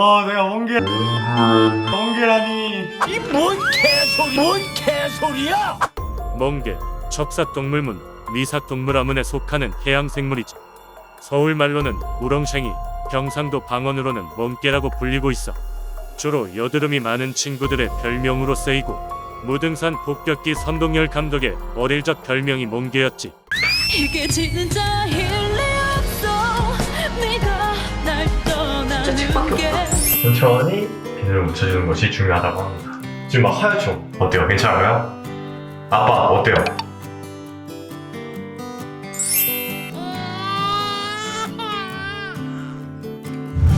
어 내가 멍게 멍게라니 이 뭔 개소리 뭔 개소리야 멍게, 척사동물문, 미사동물화문에 속하는 해양생물이지. 서울 말로는 우렁생이, 경상도 방언으로는 멍게라고 불리고 있어. 주로 여드름이 많은 친구들의 별명으로 쓰이고 무등산 복격기 선동열 감독의 어릴 적 별명이 멍게였지. 이게 진짜일 천천히 비늘을 묻혀주는 것이 중요하다고 합니다 지금 막 하얗죠? 어때요? 괜찮아요? 아빠 어때요?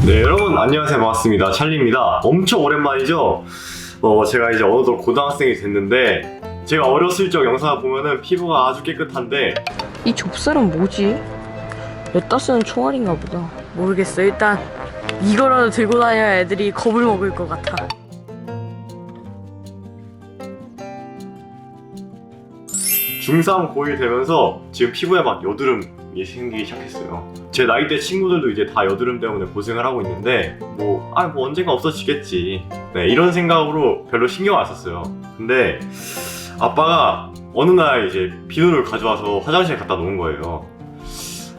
네 여러분 안녕하세요 반갑습니다 찰리입니다 엄청 오랜만이죠? 어 제가 이제 어느덧 고등학생이 됐는데 제가 어렸을 적 영상을 보면은 피부가 아주 깨끗한데 이 좁쌀은 뭐지? 여따 쓰는 총알인가 보다. 모르겠어. 일단 이거라도 들고 다녀야 애들이 겁을 먹을 것 같아. 중3 고1 되면서 지금 피부에 막 여드름이 생기기 시작했어요. 제 나이 대 친구들도 이제 다 여드름 때문에 고생을 하고 있는데 뭐, 아, 뭐 언젠가 없어지겠지. 네, 이런 생각으로 별로 신경 안 썼어요. 근데 아빠가 어느 날 이제 비누를 가져와서 화장실에 갖다 놓은 거예요.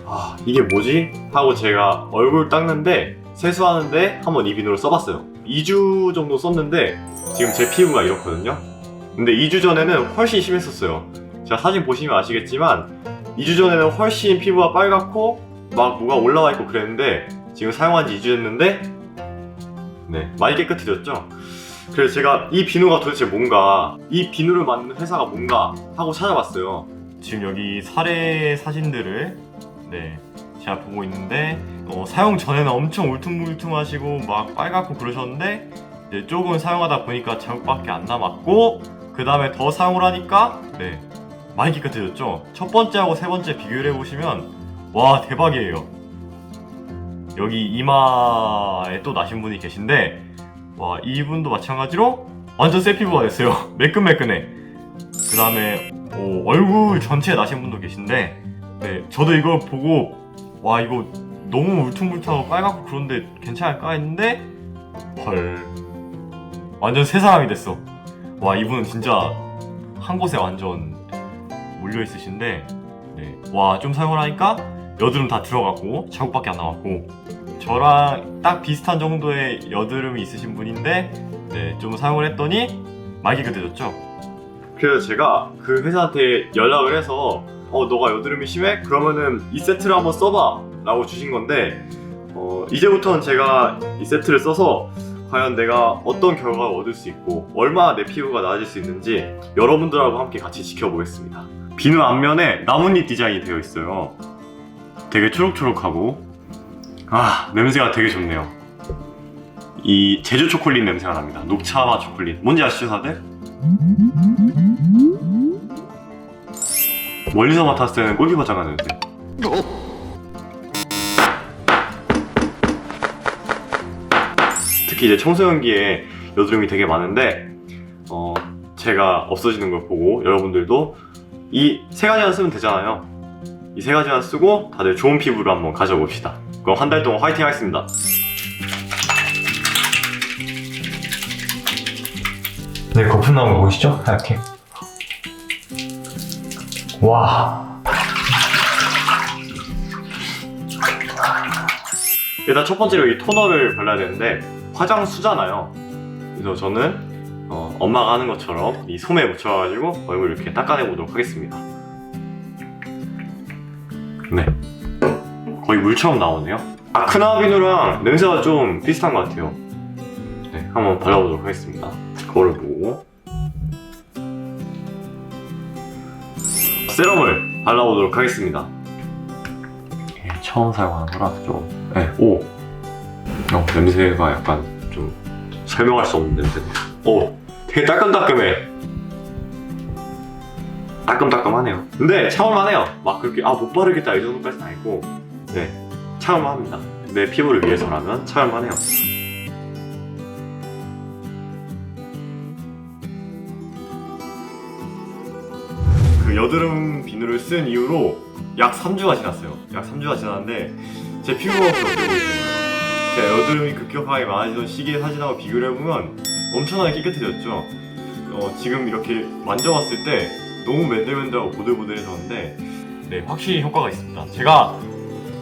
아, 이게 뭐지? 하고 제가 얼굴 닦는데 세수하는데 한번 이 비누를 써봤어요. 2주 정도 썼는데 지금 제 피부가 이렇거든요. 근데 2주 전에는 훨씬 심했었어요. 제가 사진 보시면 아시겠지만 2주 전에는 훨씬 피부가 빨갛고 막 뭐가 올라와 있고 그랬는데 지금 사용한 지 2주 됐는데 네 많이 깨끗해졌죠 그래서 제가 이 비누가 도대체 뭔가 이 비누를 만드는 회사가 뭔가 하고 찾아봤어요 지금 여기 사례 사진들을 네 제가 보고 있는데 어, 사용 전에는 엄청 울퉁불퉁하시고 막 빨갛고 그러셨는데 이제 조금 사용하다 보니까 자국밖에 안 남았고 그 다음에 더 사용을 하니까 네 많이 깨끗해졌죠. 첫 번째하고 세 번째 비교를 해보시면 와 대박이에요. 여기 이마에 또 나신 분이 계신데 와 이분도 마찬가지로 완전 새 피부가 됐어요. 매끈매끈해. 그 다음에 얼굴 전체에 나신 분도 계신데 네 저도 이걸 보고 와 이거 너무 울퉁불퉁하고 빨갛고 그런데 괜찮을까 했는데 헐 완전 새 사람이 됐어. 와 이분은 진짜 한 곳에 완전 물려 있으신데 네. 와좀 사용을 하니까 여드름 다 들어갔고 자국밖에 안 남았고 저랑 딱 비슷한 정도의 여드름이 있으신 분인데 네, 좀 사용을 했더니 많이 깨끗해졌죠 그래서 제가 그 회사한테 연락을 해서 어 너가 여드름이 심해? 그러면은 이 세트를 한번 써봐 라고 주신 건데 어, 이제부터는 제가 이 세트를 써서 과연 내가 어떤 결과를 얻을 수 있고 얼마나 내 피부가 나아질 수 있는지 여러분들하고 함께 같이 지켜보겠습니다. 비누 앞면에 나뭇잎 디자인이 되어 있어요. 되게 초록초록하고 아 냄새가 되게 좋네요. 이 제주 초콜릿 냄새가 납니다. 녹차맛 초콜릿. 뭔지 아시죠 다들? 멀리서 맡았을 때는 바장한 냄새. 특히 이제 청소년기에 여드름이 되게 많은데 어, 제가 없어지는 걸 보고 여러분들도 이 세 가지만 쓰면 되잖아요. 이 세 가지만 쓰고 다들 좋은 피부를 한번 가져봅시다. 그럼 한 달 동안 화이팅 하겠습니다. 네, 거품 나온 거 보이시죠? 하얗게. 와. 일단 첫 번째로 이 토너를 발라야 되는데 화장 수잖아요. 그래서 저는 어, 엄마가 하는 것처럼 이 솜에 묻혀가지고 얼굴 이렇게 닦아내 보도록 하겠습니다. 네. 거의 물처럼 나오네요. 아크나 비누랑 냄새가 좀 비슷한 것 같아요. 네, 한번 발라보도록 하겠습니다. 거울을 보고 세럼을 발라보도록 하겠습니다. 예, 처음 사용하는 거라 좀, 네, 오, 어, 냄새가 약간 좀 설명할 수 없는 냄새. 오, 되게 따끔따끔해. 따끔따끔하네요. 근데 참을만해요. 막 그렇게 아 못 바르겠다 이 정도까지는 아니고, 네, 참을만합니다. 내 피부를 위해서라면 참을만해요. 여드름 비누를 쓴 이후로 약 3주가 지났어요. 약 3주가 지났는데 제 피부가? 제가 여드름이 급격하게 많아지던 시기의 사진하고 비교를 해보면 엄청나게 깨끗해졌죠. 어, 지금 이렇게 만져봤을 때 너무 맨들맨들하고 보들보들해졌는데 네 확실히 효과가 있습니다. 제가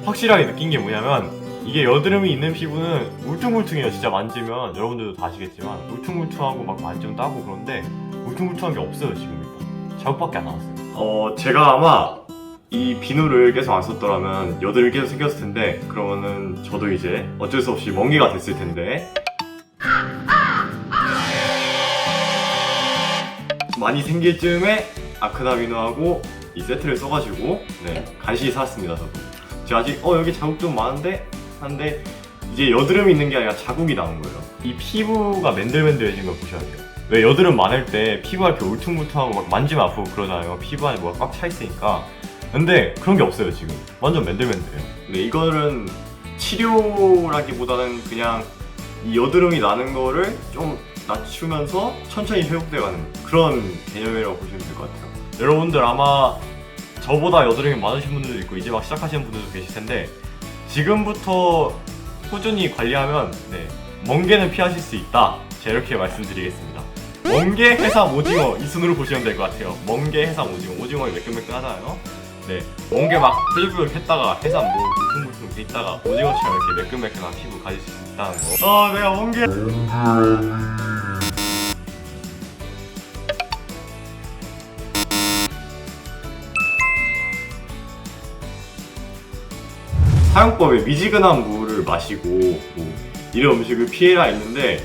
확실하게 느낀 게 뭐냐면 이게 여드름이 있는 피부는 울퉁불퉁해요. 진짜 만지면 여러분들도 다 아시겠지만 울퉁불퉁하고 막 만지면 따고 그런데 울퉁불퉁한 게 없어요 지금 일단 자국밖에 안 나왔어요. 어 제가 아마 이 비누를 계속 안 썼더라면 여드름이 계속 생겼을 텐데 그러면은 저도 이제 어쩔 수 없이 멍게가 됐을 텐데. 많이 생길 즈음에 아크다 비누하고 이 세트를 써가지고 네 간신히 살았습니다 저도. 제가 아직 어 여기 자국 좀 많은데? 한데 이제 여드름이 있는 게 아니라 자국이 나온 거예요. 이 피부가 맨들맨들해진 걸 보셔야 돼요 왜 여드름 많을 때 피부가 이렇게 울퉁불퉁하고 막 만지면 아프고 그러잖아요. 피부 안에 뭐가 꽉 차 있으니까. 근데 그런 게 없어요 지금. 완전 맨들맨들해요. 근데 이거는 치료라기보다는 그냥 이 여드름이 나는 거를 좀 낮추면서 천천히 회복돼가는 그런 개념이라고 보시면 될 것 같아요. 여러분들 아마 저보다 여드름이 많으신 분들도 있고 이제 막 시작하시는 분들도 계실 텐데 지금부터 꾸준히 관리하면 네, 멍게는 피하실 수 있다. 제가 이렇게 말씀드리겠습니다 멍게, 해삼, 오징어 이 순으로 보시면 될 것 같아요 멍게, 해삼, 오징어 오징어 매끈매끈하잖아요 네, 멍게 막 뾰족뾰족 했다가 해삼 뭐 물퉁물퉁 있다가 오징어처럼 이렇게 매끈매끈한 피부 가질 수 있다는 거. 아, 내가 멍게. 사용법에 미지근한 물을 마시고 뭐 이런 음식을 피해라 있는데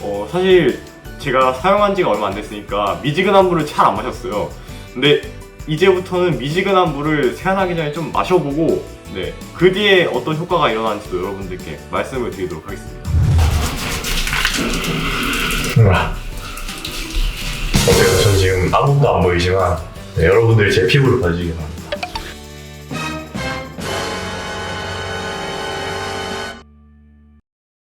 어, 사실 제가 사용한 지가 얼마 안 됐으니까 미지근한 물을 잘 안 마셨어요. 근데 이제부터는 미지근한 물을 세안하기 전에 좀 마셔보고 네, 그 뒤에 어떤 효과가 일어나는지도 여러분들께 말씀을 드리도록 하겠습니다. 어때요? 전 지금 아무것도 안 보이지만 네, 여러분들이 제 피부를 봐주시기 바랍니다.